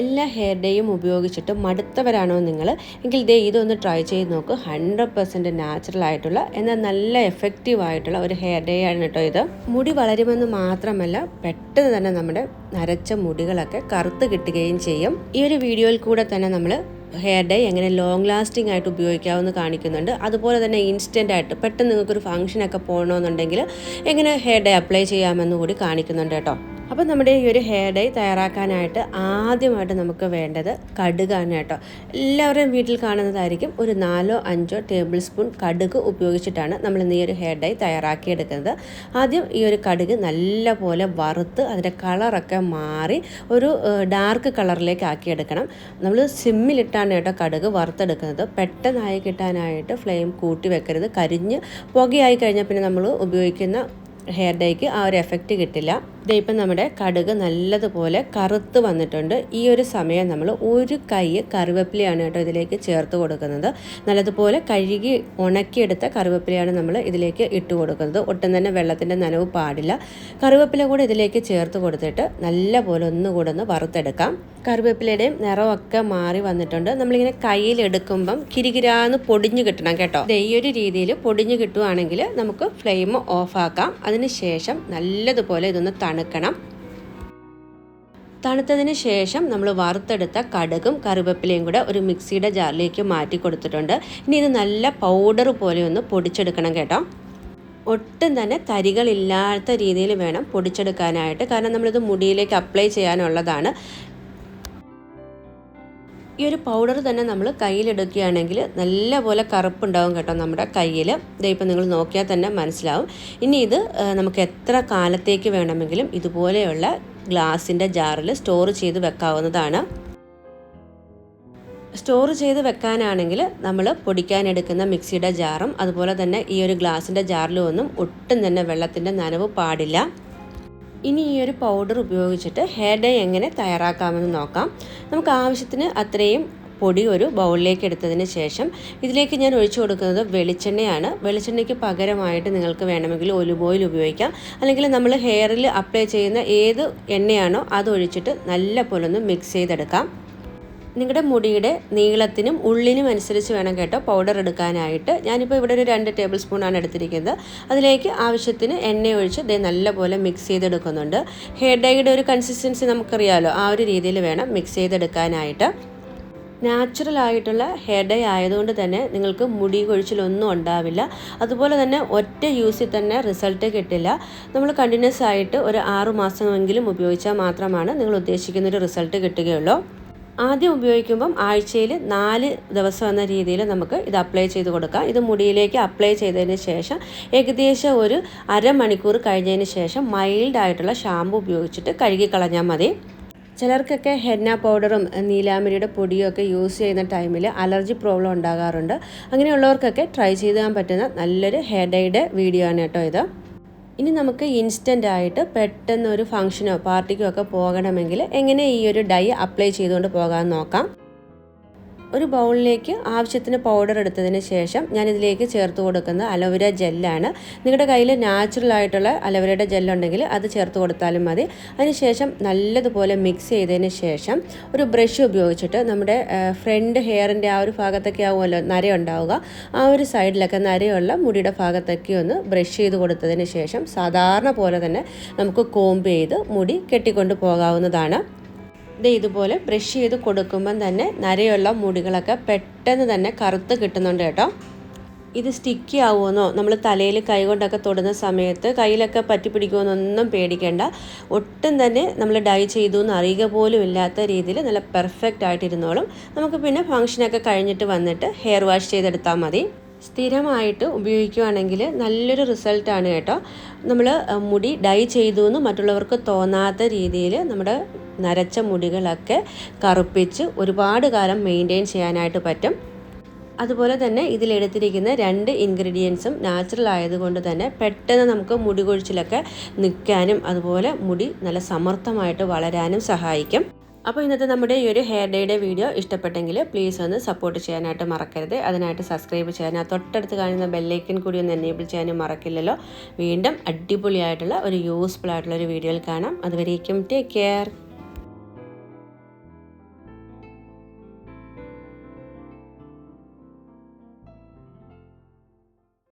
എല്ലാ ഹെയർ ഡേയും ഉപയോഗിച്ചിട്ട് മടുത്തവരാണോ നിങ്ങൾ? എങ്കിൽ ദേ ഇതൊന്ന് ട്രൈ ചെയ്ത് നോക്ക്. ഹൺഡ്രഡ് പെർസെന്റ് നാച്ചുറൽ ആയിട്ടുള്ള എന്നാൽ നല്ല എഫക്റ്റീവ് ആയിട്ടുള്ള ഒരു ഹെയർ ഡേ ആണ് കേട്ടോ ഇത്. മുടി വളരുമെന്ന് മാത്രമല്ല പെട്ടെന്ന് തന്നെ നമ്മുടെ നരച്ച മുടികളൊക്കെ കറുത്ത് കിട്ടുകയും ചെയ്യും. ഈ ഒരു വീഡിയോയിൽ കൂടെ തന്നെ നമ്മൾ ഹെയർ ഡേ എങ്ങനെ ലോങ് ലാസ്റ്റിംഗ് ആയിട്ട് ഉപയോഗിക്കാമെന്ന് കാണിക്കുന്നുണ്ട്. അതുപോലെ തന്നെ ഇൻസ്റ്റന്റ് ആയിട്ട് പെട്ടെന്ന് നിങ്ങൾക്കൊരു ഫംഗ്ഷനൊക്കെ പോകണമെന്നുണ്ടെങ്കിൽ എങ്ങനെ ഹെയർ ഡേ അപ്ലൈ ചെയ്യാമെന്ന് കൂടി കാണിക്കുന്നുണ്ട് കേട്ടോ. അപ്പോൾ നമ്മുടെ ഈ ഒരു ഹെയർ ഡൈ തയ്യാറാക്കാനായിട്ട് ആദ്യമായിട്ട് നമുക്ക് വേണ്ടത് കടുകാണ് കേട്ടോ. എല്ലാവരുടെയും വീട്ടിൽ കാണുന്നതായിരിക്കും ഒരു നാലോ അഞ്ചോ ടേബിൾ സ്പൂൺ കടുക് ഉപയോഗിച്ചിട്ടാണ് നമ്മൾ ഈ ഒരു ഹെയർ ഡൈ തയ്യാറാക്കിയെടുക്കുന്നത്. ആദ്യം ഈ ഒരു കടുക് നല്ല പോലെ വറുത്ത് അതിന്റെ കളറൊക്കെ മാറി ഒരു ഡാർക്ക് കളറിലേക്ക് ആക്കിയെടുക്കണം. നമ്മൾ സിമ്മിലിട്ടാണ് കേട്ടോ കടുക് വറുത്തെടുക്കുന്നത്. പെട്ടെന്നായി കിട്ടാനായിട്ട് ഫ്ലെയിം കൂട്ടി വെക്കരുത്. കരിഞ്ഞ് പുകയായി കഴിഞ്ഞാൽ പിന്നെ നമ്മൾ ഉപയോഗിക്കുന്ന ഹെയർ ഡൈക്ക് ആ ഒരു എഫക്റ്റ് കിട്ടില്ല. ദേ ഇപ്പം നമ്മുടെ കടുക് നല്ലതുപോലെ കറുത്ത് വന്നിട്ടുണ്ട്. ഈ ഒരു സമയം നമ്മൾ ഒരു കൈ കറിവേപ്പിലയാണ് കേട്ടോ ഇതിലേക്ക് ചേർത്ത് കൊടുക്കുന്നത്. നല്ലതുപോലെ കഴുകി ഉണക്കിയെടുത്ത കറിവേപ്പിലയാണ് നമ്മൾ ഇതിലേക്ക് ഇട്ട് കൊടുക്കുന്നത്. ഒട്ടും തന്നെ വെള്ളത്തിന്റെ നനവ് പാടില്ല. കറിവേപ്പില കൂടെ ഇതിലേക്ക് ചേർത്ത് കൊടുത്തിട്ട് നല്ലപോലെ ഒന്നുകൂടെ ഒന്ന് വറുത്തെടുക്കാം. കറിവേപ്പിലയുടെയും നിറമൊക്കെ മാറി വന്നിട്ടുണ്ട്. നമ്മളിങ്ങനെ കയ്യിലെടുക്കുമ്പം കിരികിരാന്ന് പൊടിഞ്ഞു കിട്ടണം കേട്ടോ. ഈ ഒരു രീതിയിൽ പൊടിഞ്ഞു കിട്ടുവാണെങ്കിൽ നമുക്ക് ഫ്ലെയിം ഓഫാക്കാം. അതിനുശേഷം നല്ലതുപോലെ ഇതൊന്ന് തണുക്കണം തണുത്തതിന് ശേഷം നമ്മൾ വറുത്തെടുത്ത കടുകും കറിവേപ്പിലയും കൂടെ ഒരു മിക്സിയുടെ ജാറിലേക്ക് മാറ്റി കൊടുത്തിട്ടുണ്ട്. ഇനി ഇത് നല്ല പൗഡർ പോലെ ഒന്ന് പൊടിച്ചെടുക്കണം കേട്ടോ. ഒട്ടും തന്നെ തരികളില്ലാത്ത രീതിയിൽ വേണം പൊടിച്ചെടുക്കാനായിട്ട്. കാരണം നമ്മളിത് മുടിയിലേക്ക് അപ്ലൈ ചെയ്യാനുള്ളതാണ്. ഈ ഒരു പൗഡർ തന്നെ നമ്മൾ കയ്യിലെടുക്കുകയാണെങ്കിൽ നല്ലപോലെ കറുപ്പുണ്ടാവും കേട്ടോ നമ്മുടെ കയ്യിൽ ഇതിപ്പോൾ നിങ്ങൾ നോക്കിയാൽ തന്നെ മനസ്സിലാവും. ഇനി ഇത് നമുക്ക് എത്ര കാലത്തേക്ക് വേണമെങ്കിലും ഇതുപോലെയുള്ള ഗ്ലാസിന്റെ ജാറിൽ സ്റ്റോർ ചെയ്ത് വെക്കാവുന്നതാണ്. സ്റ്റോർ ചെയ്ത് വെക്കാനാണെങ്കിൽ നമ്മൾ പൊടിക്കാനെടുക്കുന്ന മിക്സിയുടെ ജാറും അതുപോലെ തന്നെ ഈ ഒരു ഗ്ലാസിന്റെ ജാറിലും ഒന്നും ഒട്ടും തന്നെ വെള്ളത്തിന്റെ നനവ് പാടില്ല. ഇനി ഈ ഒരു പൗഡർ ഉപയോഗിച്ചിട്ട് ഹെയർ ഡേ എങ്ങനെ തയ്യാറാക്കാമെന്ന് നോക്കാം. നമുക്ക് ആവശ്യത്തിന് അത്രയും പൊടി ഒരു ബൗളിലേക്ക് എടുത്തതിന് ശേഷം ഇതിലേക്ക് ഞാൻ ഒഴിച്ചു കൊടുക്കുന്നത് വെളിച്ചെണ്ണയാണ്. വെളിച്ചെണ്ണയ്ക്ക് പകരമായിട്ട് നിങ്ങൾക്ക് വേണമെങ്കിൽ ഒലിവ് ഓയിൽ ഉപയോഗിക്കാം. അല്ലെങ്കിൽ നമ്മൾ ഹെയറിൽ അപ്ലൈ ചെയ്യുന്ന ഏത് എണ്ണയാണോ അത് ഒഴിച്ചിട്ട് നല്ല പോലെ ഒന്ന് മിക്സ് ചെയ്തെടുക്കാം. നിങ്ങളുടെ മുടിയുടെ നീളത്തിനും ഉള്ളിനും അനുസരിച്ച് വേണം കേട്ടോ പൗഡർ എടുക്കാനായിട്ട്. ഞാനിപ്പോൾ ഇവിടെ ഒരു രണ്ട് ടേബിൾ സ്പൂണാണ് എടുത്തിരിക്കുന്നത്. അതിലേക്ക് ആവശ്യത്തിന് എണ്ണ ഒഴിച്ച് ഇതേ നല്ലപോലെ മിക്സ് ചെയ്തെടുക്കുന്നുണ്ട്. ഹെയർ ഡൈയുടെ ഒരു കൺസിസ്റ്റൻസി നമുക്കറിയാമല്ലോ ആ ഒരു രീതിയിൽ വേണം മിക്സ് ചെയ്തെടുക്കാനായിട്ട്. നാച്ചുറൽ ആയിട്ടുള്ള ഹെയർ ഡൈ ആയതുകൊണ്ട് തന്നെ നിങ്ങൾക്ക് മുടി കൊഴിച്ചിലൊന്നും ഉണ്ടാവില്ല. അതുപോലെ തന്നെ ഒറ്റ യൂസിൽ തന്നെ റിസൾട്ട് കിട്ടില്ല. നമ്മൾ കണ്ടിന്യൂസ് ആയിട്ട് ഒരു ആറു മാസമെങ്കിലും ഉപയോഗിച്ചാൽ മാത്രമാണ് നിങ്ങൾ ഉദ്ദേശിക്കുന്ന ഒരു റിസൾട്ട് കിട്ടുകയുള്ളൂ. ആദ്യം ഉപയോഗിക്കുമ്പം ആഴ്ചയിൽ നാല് ദിവസം എന്ന രീതിയിൽ നമുക്ക് ഇത് അപ്ലൈ ചെയ്ത് കൊടുക്കാം. ഇത് മുടിയിലേക്ക് അപ്ലൈ ചെയ്തതിന് ശേഷം ഏകദേശം ഒരു അരമണിക്കൂർ കഴിഞ്ഞതിന് ശേഷം മൈൽഡ് ആയിട്ടുള്ള ഷാമ്പു ഉപയോഗിച്ചിട്ട് കഴുകി കളഞ്ഞാൽ മതി. ചിലർക്കൊക്കെ ഹെന്ന പൗഡറും നീലാമരിയുടെ പൊടിയും ഒക്കെ യൂസ് ചെയ്യുന്ന ടൈമിൽ അലർജി പ്രോബ്ലം ഉണ്ടാകാറുണ്ട്. അങ്ങനെയുള്ളവർക്കൊക്കെ ട്രൈ ചെയ്യാൻ പറ്റുന്ന നല്ലൊരു ഹെയർ വീഡിയോ ആണ് കേട്ടോ ഇത്. ഇനി നമുക്ക് ഇൻസ്റ്റന്റ് ആയിട്ട് പെട്ടെന്ന് ഒരു ഫംഗ്ഷനോ പാർട്ടിക്കോ ഒക്കെ പോകണമെങ്കിൽ എങ്ങനെ ഈ ഒരു ഡൈ അപ്ലൈ ചെയ്തുകൊണ്ട് പോകാമെന്ന് നോക്കാം? ഒരു ബൗളിലേക്ക് ആവശ്യത്തിന് പൗഡർ എടുത്തതിന് ശേഷം ഞാൻ ഇതിലേക്ക് ചേർത്ത് കൊടുക്കുന്ന അലോവേര ജെല്ലാണ്. നിങ്ങളുടെ കയ്യിൽ നാച്ചുറൽ ആയിട്ടുള്ള അലോവേരയുടെ ജെല്ലുണ്ടെങ്കിൽ അത് ചേർത്ത് കൊടുത്താലും മതി. അതിനുശേഷം നല്ലതുപോലെ മിക്സ് ചെയ്തതിന് ശേഷം ഒരു ബ്രഷ് ഉപയോഗിച്ചിട്ട് നമ്മുടെ ഫ്രണ്ട് ഹെയറിന്റെ ആ ഒരു ഭാഗത്തൊക്കെ ആവുമല്ലോ നരയുണ്ടാവുക ആ ഒരു സൈഡിലൊക്കെ നരയുള്ള മുടിയുടെ ഭാഗത്തൊക്കെ ഒന്ന് ബ്രഷ് ചെയ്ത് കൊടുത്തതിന് ശേഷം സാധാരണ പോലെ തന്നെ നമുക്ക് കോമ്പ് ചെയ്ത് മുടി കെട്ടിക്കൊണ്ട് പോകാവുന്നതാണ്. ഇത് ഇതുപോലെ ബ്രഷ് ചെയ്ത് കൊടുക്കുമ്പം തന്നെ നരയുള്ള മുടികളൊക്കെ പെട്ടെന്ന് തന്നെ കറുത്ത് കിട്ടുന്നുണ്ട് കേട്ടോ. ഇത് സ്റ്റിക്കി ആവുമെന്നോ? നമ്മൾ തലയിൽ കൈ കൊണ്ടൊക്കെ തൊടുന്ന സമയത്ത് കയ്യിലൊക്കെ പറ്റി പിടിക്കുമെന്നൊന്നും പേടിക്കേണ്ട. ഒട്ടും തന്നെ നമ്മൾ ഡൈ ചെയ്തു എന്ന് അറിയുക പോലും ഇല്ലാത്ത രീതിയിൽ നല്ല പെർഫെക്റ്റ് ആയിട്ടിരുന്നോളും. നമുക്ക് പിന്നെ ഫങ്ഷനൊക്കെ കഴിഞ്ഞിട്ട് വന്നിട്ട് ഹെയർ വാഷ് ചെയ്തെടുത്താൽ മതി. സ്ഥിരമായിട്ട് ഉപയോഗിക്കുകയാണെങ്കിൽ നല്ലൊരു റിസൾട്ടാണ് കേട്ടോ. നമ്മൾ മുടി ഡൈ ചെയ്തു എന്ന് മറ്റുള്ളവർക്ക് തോന്നാത്ത രീതിയിൽ നമ്മുടെ നരച്ച മുടികളൊക്കെ കറുപ്പിച്ച് ഒരുപാട് കാലം മെയിന്റെയിൻ ചെയ്യാനായിട്ട് പറ്റും. അതുപോലെ തന്നെ ഇതിലെടുത്തിരിക്കുന്ന രണ്ട് ഇൻഗ്രീഡിയൻസും നാച്ചുറൽ ആയതുകൊണ്ട് തന്നെ പെട്ടെന്ന് നമുക്ക് മുടി കൊഴിച്ചിലൊക്കെ നിൽക്കാനും അതുപോലെ മുടി നല്ല സമർത്ഥമായിട്ട് വളരാനും സഹായിക്കും. അപ്പോൾ ഇന്നത്തെ നമ്മുടെ ഈ ഒരു ഹെയർ ഡേയുടെ വീഡിയോ ഇഷ്ടപ്പെട്ടെങ്കിൽ പ്ലീസ് ഒന്ന് സപ്പോർട്ട് ചെയ്യാനായിട്ട് മറക്കരുത്. അതിനായിട്ട് സബ്സ്ക്രൈബ് ചെയ്യാൻ ആ തൊട്ടടുത്ത് കാണുന്ന ബെല്ലൈക്കൻ കൂടി ഒന്ന് എനേബിൾ ചെയ്യാനും മറക്കില്ലല്ലോ. വീണ്ടും അടിപൊളിയായിട്ടുള്ള ഒരു യൂസ്ഫുൾ ആയിട്ടുള്ള ഒരു വീഡിയോയിൽ കാണാം. അതുവരേക്കും ടേക്ക് കെയർ